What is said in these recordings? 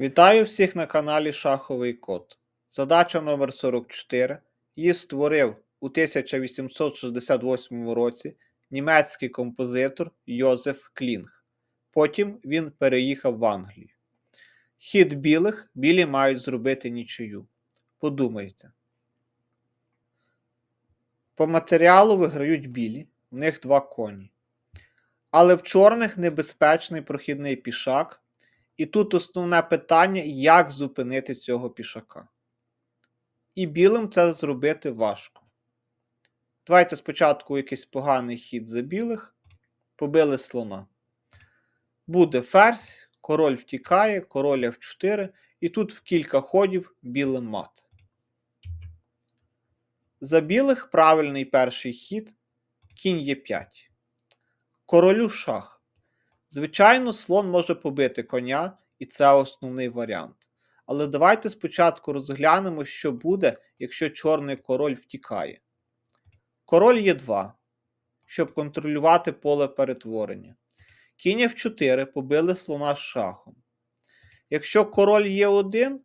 Вітаю всіх на каналі Шаховий Код. Задача номер 44 Її створив у 1868 році німецький композитор Йозеф Клінг. Потім він переїхав в Англію. Хід білих білі мають зробити нічию. Подумайте. По матеріалу виграють білі, в них два коні. Але в чорних небезпечний прохідний пішак. І тут основне питання, як зупинити цього пішака. І білим це зробити важко. Давайте спочатку якийсь поганий хід за білих. Побили слона. Буде ферзь, король втікає, король F4, і тут в кілька ходів білим мат. За білих правильний перший хід кінь Е5. Королю шах. Звичайно, слон може побити коня, і це основний варіант. Але давайте спочатку розглянемо, що буде, якщо чорний король втікає. Король є 2, щоб контролювати поле перетворення. Кінь F4 побили слона з шахом. Якщо король є 1,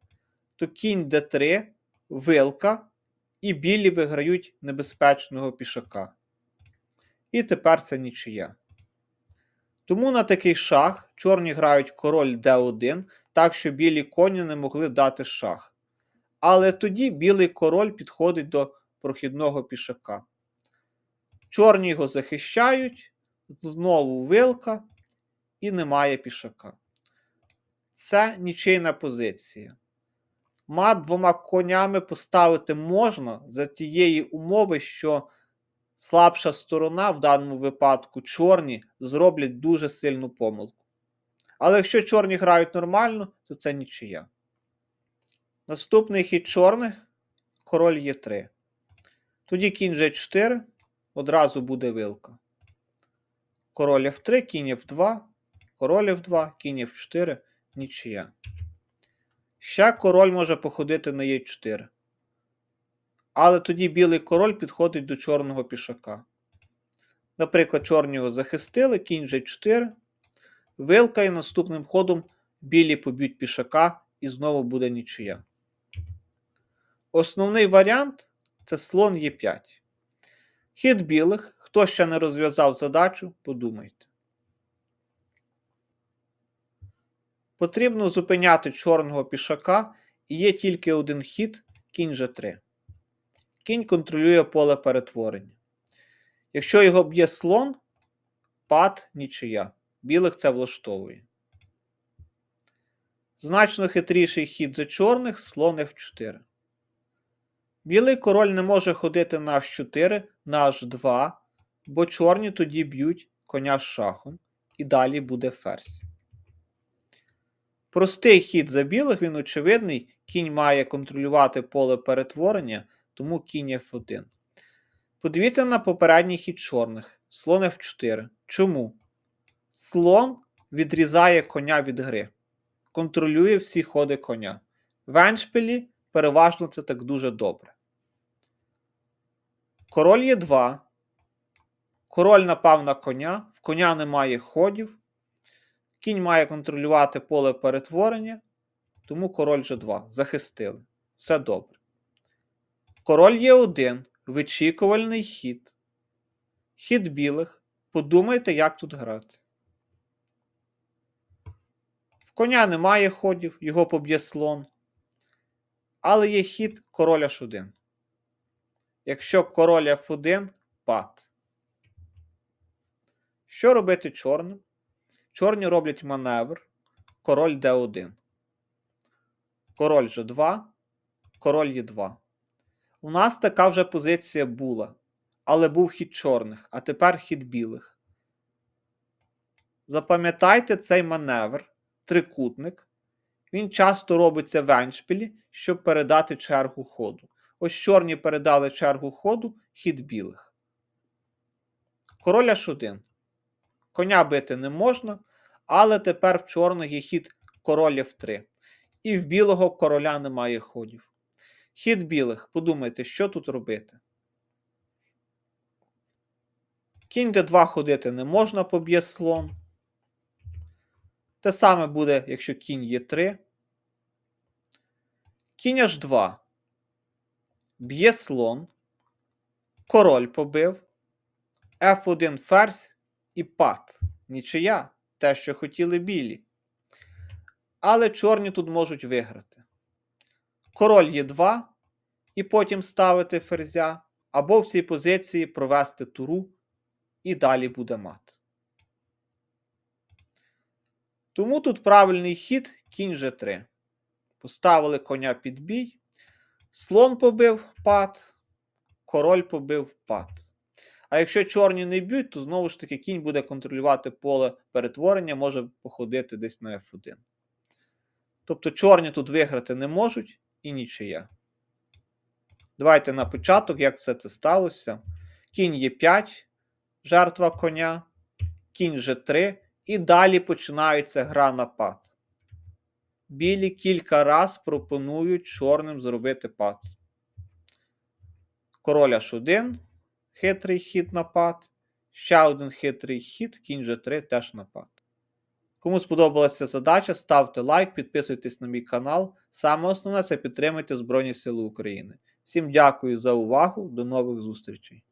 то кінь d3, вилка, і білі виграють небезпечного пішака. І тепер це нічия. Тому на такий шах чорні грають король d1, так що білі коні не могли дати шах. Але тоді білий король підходить до прохідного пішака. Чорні його захищають, знову вилка, і немає пішака. Це нічийна позиція. Мат двома конями поставити можна за тієї умови, що слабша сторона, в даному випадку чорні, зроблять дуже сильну помилку. Але якщо чорні грають нормально, то це нічия. Наступний хід чорних король є 3. Тоді кінь G4, одразу буде вилка. Король F3, кінь F2, король F2, кінь F4, нічия. Ще король може походити на Е4. Але тоді білий король підходить до чорного пішака. Наприклад, чорні його захистили, кінь G4, вилка і наступним ходом білі поб'ють пішака і знову буде нічия. Основний варіант це слон Е5. Хід білих. Хто ще не розв'язав задачу, подумайте. Потрібно зупиняти чорного пішака і є тільки один хід кінь G3. Кінь контролює поле перетворення. Якщо його б'є слон, пад нічия. Білих це влаштовує. Значно хитріший хід за чорних слон F4. Білий король не може ходити на H4, на H2, бо чорні тоді б'ють коня з шахом, і далі буде ферзь. Простий хід за білих, він очевидний, кінь має контролювати поле перетворення тому кінь F1. Подивіться на попередній хід чорних. Слон F4. Чому? Слон відрізає коня від гри. Контролює всі ходи коня. В еншпілі переважно це так дуже добре. Король є 2. Король напав на коня. В коня немає ходів. Кінь має контролювати поле перетворення. Тому король G2. Захистили. Все добре. Король є один. Вичікувальний хід. Хід білих. Подумайте, як тут грати. В коня немає ходів, його поб'є слон. Але є хід король H1. Якщо король F1 пад. Що робити чорним? Чорні роблять маневр. Король D1. Король G2, король Е2. У нас така вже позиція була, але був хід чорних, а тепер хід білих. Запам'ятайте цей маневр, трикутник. Він часто робиться в еншпілі, щоб передати чергу ходу. Ось чорні передали чергу ходу, хід білих. Король H1. Коня бити не можна, але тепер в чорних є хід король F3. І в білого короля немає ходів. Хід білих. Подумайте, що тут робити. Кінь d2 ходити не можна, поб'є слон. Те саме буде, якщо кінь є 3. Кінь H2. Б'є слон. Король побив. F1 ферзь і пад. Нічия. Те, що хотіли білі. Але чорні тут можуть виграти. Король Е2 і потім ставити ферзя, або в цій позиції провести туру, і далі буде мат. Тому тут правильний хід кінь G3. Поставили коня під бій, слон побив пад, король побив пад. А якщо чорні не б'ють, то знову ж таки кінь буде контролювати поле перетворення, може походити десь на F1. Тобто чорні тут виграти не можуть і нічия. Давайте на початок, як все це сталося. Кінь Е5, жертва коня, кінь G3, і далі починається гра на пад. Білі кілька раз пропонують чорним зробити пад. Король H1, хитрий хід на пад. Ще один хитрий хід, кінь G3 теж на пад. Кому сподобалася задача, ставте лайк, підписуйтесь на мій канал. Саме основне це підтримайте Збройні Сили України. Всім дякую за увагу, до нових зустрічей!